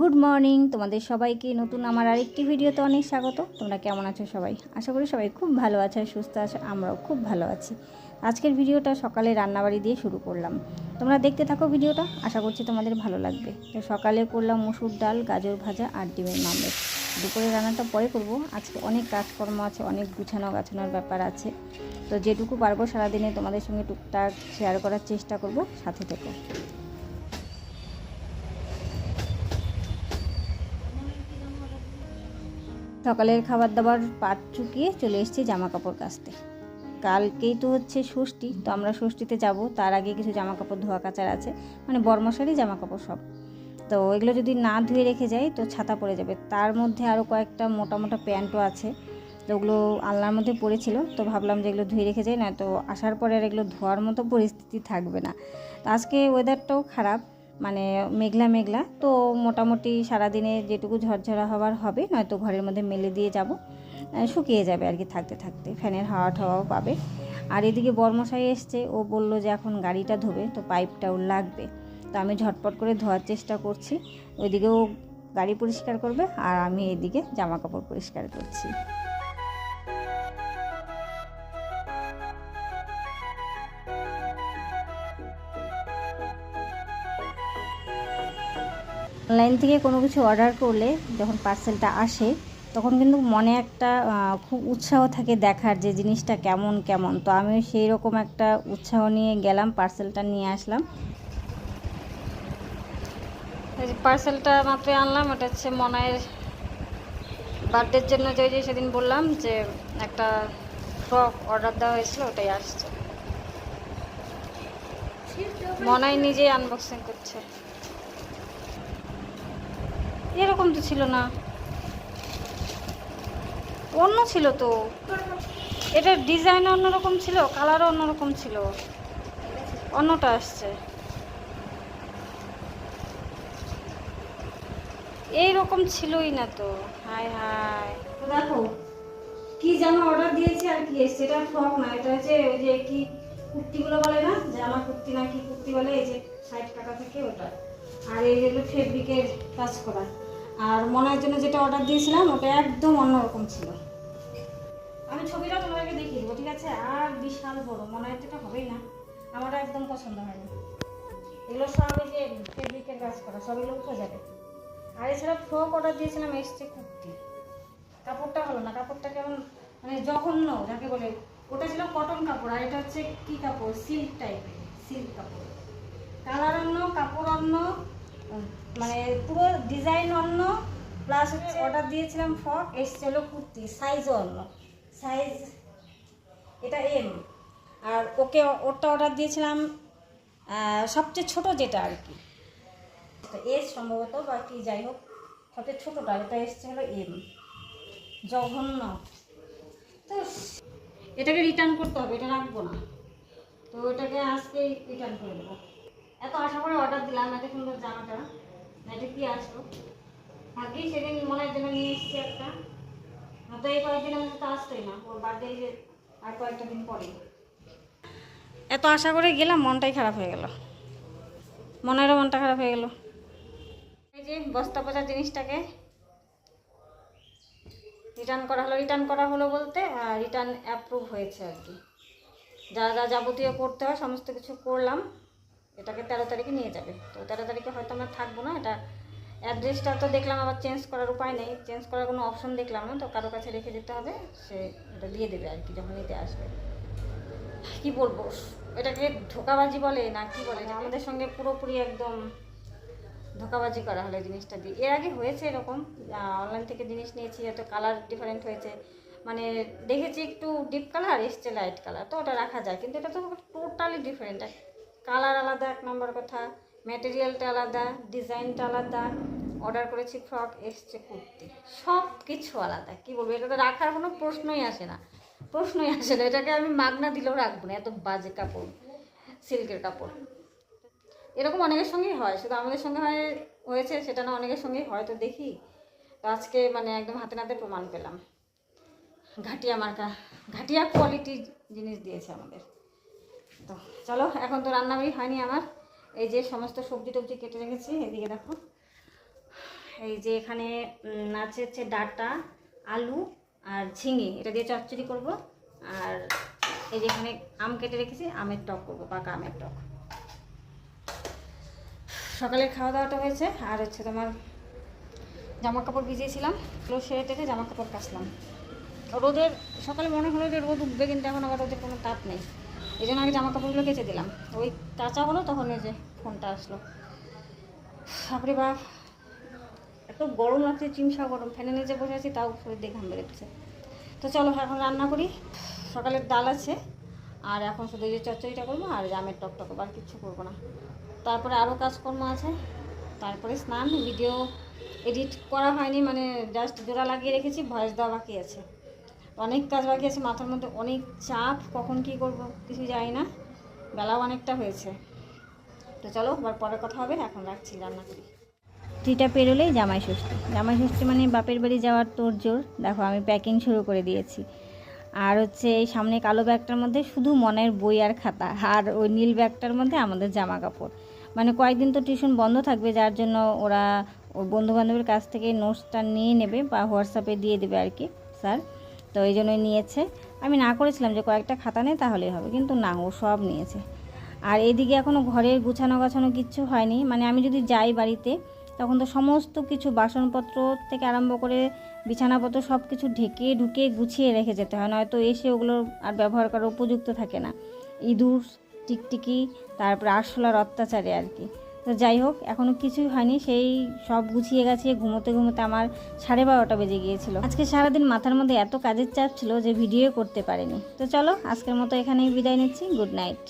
Good morning. তোমাদের সবাইকে নতুন আমার আরেকটি ভিডিওতে অনেক স্বাগত। তোমরা কেমন আছো সবাই? আশা করি সবাই খুব ভালো আছে সুস্থ আছে, আমরাও খুব ভালো আছি। আজকের ভিডিওটা সকালে রান্নাবাড়ি দিয়ে শুরু করলাম। তোমরা দেখতে থাকো ভিডিওটা, আশা করছি তোমাদের ভালো লাগবে। তো সকালে করলাম মসুর ডাল, গাজর ভাজা আর ডিমের মামলেট। দুপুরে রান্নাটা পরে করব। আজকে অনেক কাজকর্ম আছে, অনেক গুছানো গাছানোর ব্যাপার আছে। তো যেটুকু পারব সারাদিনে তোমাদের সঙ্গে টুকটাক শেয়ার করার চেষ্টা করব, সাথে থেকো। সকালের খাবার দাবার পাট চুকিয়ে চলে এসেছি জামা কাপড় কাচতে। কালকেই তো হচ্ছে ষষ্ঠী, তো আমরা ষষ্ঠীতে যাব। তার আগে কিছু জামা কাপড় ধোয়া কাচার আছে। মানে বর্মশারি জামা কাপড় সব। তো এগুলো যদি না ধুয়ে রেখে যাই, তো ছাতা পড়ে যাবে। তার মধ্যে আরও কয়েকটা মোটা মোটা প্যান্টও আছে। তো ওগুলো আলনার মধ্যে পড়েছিল। তো ভাবলাম যে এগুলো ধুয়ে রেখে যাই, না তো আসার পরে আর এগুলো ধোয়ার মতো পরিস্থিতি থাকবে না। তো আজকে ওয়েদারটাও খারাপ। মানে মেঘলা মেঘলা, তো মোটামুটি সারাদিনে যেটুকু ঝরঝরা হওয়ার হবে, নয়তো ঘরের মধ্যে মেলে দিয়ে যাব। শুকিয়ে যাবে আর কি থাকতে থাকতে, ফ্যানের হাওয়া টাওয়াও পাবে। আর এদিকে বর্মশাই এসছে, ও বলল যে এখন গাড়িটা ধোবে, তো পাইপটাও লাগবে। তো আমি ঝটপট করে ধোয়ার চেষ্টা করছি। ওইদিকেও গাড়ি পরিষ্কার করবে, আর আমি এদিকে জামা কাপড় পরিষ্কার করছি। অনলাইন থেকে কোনো কিছু অর্ডার করলে যখন পার্সেলটা আসে, তখন কিন্তু মনে একটা খুব উৎসাহ থাকে দেখার যে জিনিসটা কেমন কেমন। তো আমি সেই রকম একটা উৎসাহ নিয়ে গেলাম পার্সেলটা নিয়ে আসলাম। পার্সেলটা মাত্র আনলাম, ওটা হচ্ছে মনায়ের বার্থডের জন্য যে যে সেদিন বললাম যে একটা ফ্রক অর্ডার দেওয়া হয়েছিল, ওটাই আসছে। মনাই নিজেই আনবক্সিং করছে। এরকম তো ছিল না। অন্য ছিল তো। এটার ডিজাইন অন্যরকম ছিল কালারও অন্যরকম ছিল। অন্যটা আসছে। এইরকম ছিলই না তো। হাই হাই দেখো, কি জামা অর্ডার দিয়েছি আর কি এসছে, এটা ফ্রক না, এটা হচ্ছে ওই যে কি কুর্তিগুলো বলে না? জামা কুর্তি না কি কুর্তি বলে, এই যে ষাট টাকা থেকে ওটা। আর এই হলো ফেব্রিকের কাজ করা। আর মনের জন্য যেটা অর্ডার দিয়েছিলাম, ওটা একদম অন্যরকম ছিল। আমি ছবিটা তোমাদেরকে দেখিয়ে দেবো, ঠিক আছে? আর বিশাল বড় মনে হয় হবেই না। আমার একদম পছন্দ হয়নি। এগুলো সব এই যে ফেব্রিকের কাজ করা, সব এগুলো উঠে যাবে। আর এছাড়া ফ্রক অর্ডার দিয়েছিলাম, এসছে কুর্তি। কাপড়টা হলো না, কাপড়টা কেমন মানে জঘন্য, যাকে বলে। ওটা ছিল কটন কাপড়, আর এটা হচ্ছে কি কাপড়? সিল্ক টাইপের সিল্ক কাপড়। কালার অন্য, কাপড় অন্য মানে পুরো ডিজাইন অন্য প্লাস হচ্ছে অর্ডার দিয়েছিলাম ফ্রক এসছে হলো কুর্তি সাইজও অন্য। সাইজ এটা এম আর ওকে ওরটা অর্ডার দিয়েছিলাম সবচেয়ে ছোট যেটা আর কি। এস সম্ভবত বা কি, যাই হোক, সবচেয়ে ছোটোটা, এটা এসছে হলো এম জঘন্য। তো এটাকে রিটার্ন করতে হবে, এটা রাখব না। তো এটাকে আজকে রিটার্ন করে দেবো। এত আশা করে অর্ডার দিলাম, এত সুন্দর জামাটা। না এটা কি আসলো ভাগ্যেই সেদিন মনের জন্য নিয়ে এসেছি একটা। তো এই কয়েকদিনের মধ্যে তো আসতোই না, ওর বার্থডে যে আর কয়েকটা দিন পরে। এত আশা করে গেলাম, মনটাই খারাপ হয়ে গেল। মনেরও মনটা খারাপ হয়ে গেল। এই যে, বস্তা পচা জিনিসটাকে রিটার্ন করা হলো রিটার্ন করা হলো বলতে রিটার্ন অ্যাপ্রুভ হয়েছে আর কি। যা যা যাবতীয় করতে হয়, সমস্ত কিছু করলাম। এটাকে তেরো তারিখে নিয়ে যাবে। তো তেরো তারিখে হয়তো আমরা থাকব না, এটা অ্যাড্রেসটা তো দেখলাম, আবার চেঞ্জ করার উপায় নেই। চেঞ্জ করার কোনো অপশন দেখলাম না, তো কারও কাছে রেখে দিতে হবে, সে এটা দিয়ে দেবে আর কি, যখন নিতে আসবে। কি বলব, এটাকে ধোকাবাজি বলে না কি বলে আমাদের সঙ্গে পুরোপুরি একদম ধোকাবাজি করা হলো জিনিসটা দিয়ে। এর আগে হয়েছে এরকম অনলাইন থেকে জিনিস নিয়েছি, হয়তো কালার ডিফারেন্ট হয়েছে। মানে দেখেছি একটু ডিপ কালার এসছে লাইট কালার তো ওটা রাখা যায়। কিন্তু এটা তো টোটালি ডিফারেন্ট কালার আলাদা, এক নম্বর কথা। ম্যাটেরিয়ালটা আলাদা, ডিজাইনটা আলাদা। অর্ডার করেছি ফ্রক এসছে কুর্তি। সব কিছু আলাদা। কি বলব? এটা তো রাখার কোনো প্রশ্নই আসে না। প্রশ্নই আসে না। এটাকে আমি মাগনা দিলেও রাখব না। এত বাজে কাপড়, সিল্কের কাপড়। এরকম অনেকের সঙ্গেই হয়। শুধু আমাদের সঙ্গে হয়, হয়েছে, সেটা না অনেকের সঙ্গেই হয়, তো দেখি। তো আজকে মানে একদম হাতে নাতে প্রমাণ পেলাম। ঘাটিয়া মার্কা, ঘাটিয়া কোয়ালিটির জিনিস দিয়েছে আমাদের। তো চলো, এখন তো রান্না রান্নাবাড়ি হয়নি আমার। এই যে সমস্ত সবজি টবজি কেটে রেখেছি, এদিকে দেখো। এই যে এখানে আছে হচ্ছে ডাটা, আলু আর ঝিঙে। এটা দিয়ে চচ্চড়ি করব। আর এই যে এখানে আম কেটে রেখেছি, আমের টক করব, পাকা আমের টক। সকালে খাওয়া দাওয়াটা হয়েছে, আর হচ্ছে তোমার জামা কাপড় ভিজিয়েছিলাম তো সেরে টেরে জামা কাপড় কাচলাম। রোদের, সকালে মনে হলো যে রোদ উঠবে, কিন্তু এখন আবার রোদের কোনো তাপ নেই। এই জন্য আগে জামা কাপড়গুলো কেচে দিলাম। ওই কাঁচা হলো তখন এই যে ফোনটা আসলো। বাপরে বাপ, এত গরম লাগছে চিমসা গরম। ফ্যানের নিচে বসে আছি, তাও শরীর দিয়ে ঘাম বেরোচ্ছে। তো চলো, এখন রান্না করি। সকালের ডাল আছে, আর এখন শুধু যে চচ্চড়িটা করব, আর জামের টক টক আর কিচ্ছু করব না। তারপরে আরও কাজকর্ম আছে, তারপরে স্নান ভিডিও এডিট করা হয়নি মানে জাস্ট জোড়া লাগিয়ে রেখেছি ভয়েস দেওয়া বাকি আছে। অনেক কাজ বাকি আছে, মাথার মধ্যে অনেক চাপ, কখন কি করব কিছু জানি না। বেলাও অনেকটা হয়েছে। তো চলো আবার পরে কথা হবে, এখন রাখছি, রান্না করি। টিটা পেরোলেই জামাই ষষ্ঠী। জামাই ষষ্ঠী মানে বাপের বাড়ি যাওয়ার তোর জোর। দেখো, আমি প্যাকিং শুরু করে দিয়েছি। আর হচ্ছে এই সামনে কালো ব্যাগটার মধ্যে শুধু মনের বই আর খাতা, আর ওই নীল ব্যাগটার মধ্যে আমাদের জামা কাপড়। মানে কয়েকদিন তো টিউশন বন্ধ থাকবে, যার জন্য ওরা ওর বন্ধু বান্ধবের কাছ থেকে নোটসটা নিয়ে নেবে বা হোয়াটসঅ্যাপে দিয়ে দেবে আর কি, স্যার। তো এই জন্যই নিয়েছে। আমি না করেছিলাম যে কয়েকটা খাতা নেই তাহলেই হবে, কিন্তু না, ও সব নিয়েছে। আর এদিকে এখনও ঘরের গুছানো গাছানো কিচ্ছু হয়নি। মানে আমি যদি যাই বাড়িতে, তখন তো সমস্ত কিছু বাসনপত্র থেকে আরম্ভ করে বিছানাপত্র সব কিছু ঢেকে ঢুকে গুছিয়ে রেখে যেতে হয়। নয়তো এসে ওগুলো আর ব্যবহার করার উপযুক্ত থাকে না। ইঁদুর, টিকটিকি, তারপর আরশোলার অত্যাচারে আর কি। তো যাই হোক এখনও কিছুই হয়নি। সেই সব গুছিয়ে গেছে ঘুমোতে ঘুমোতে আমার সাড়ে বারোটা বেজে গিয়েছিল। আজকে সারাদিন মাথার মধ্যে এত কাজের চাপ ছিল যে ভিডিও করতে পারেনি। তো চলো, আজকের মতো এখানেই বিদায় নিচ্ছি। Good night.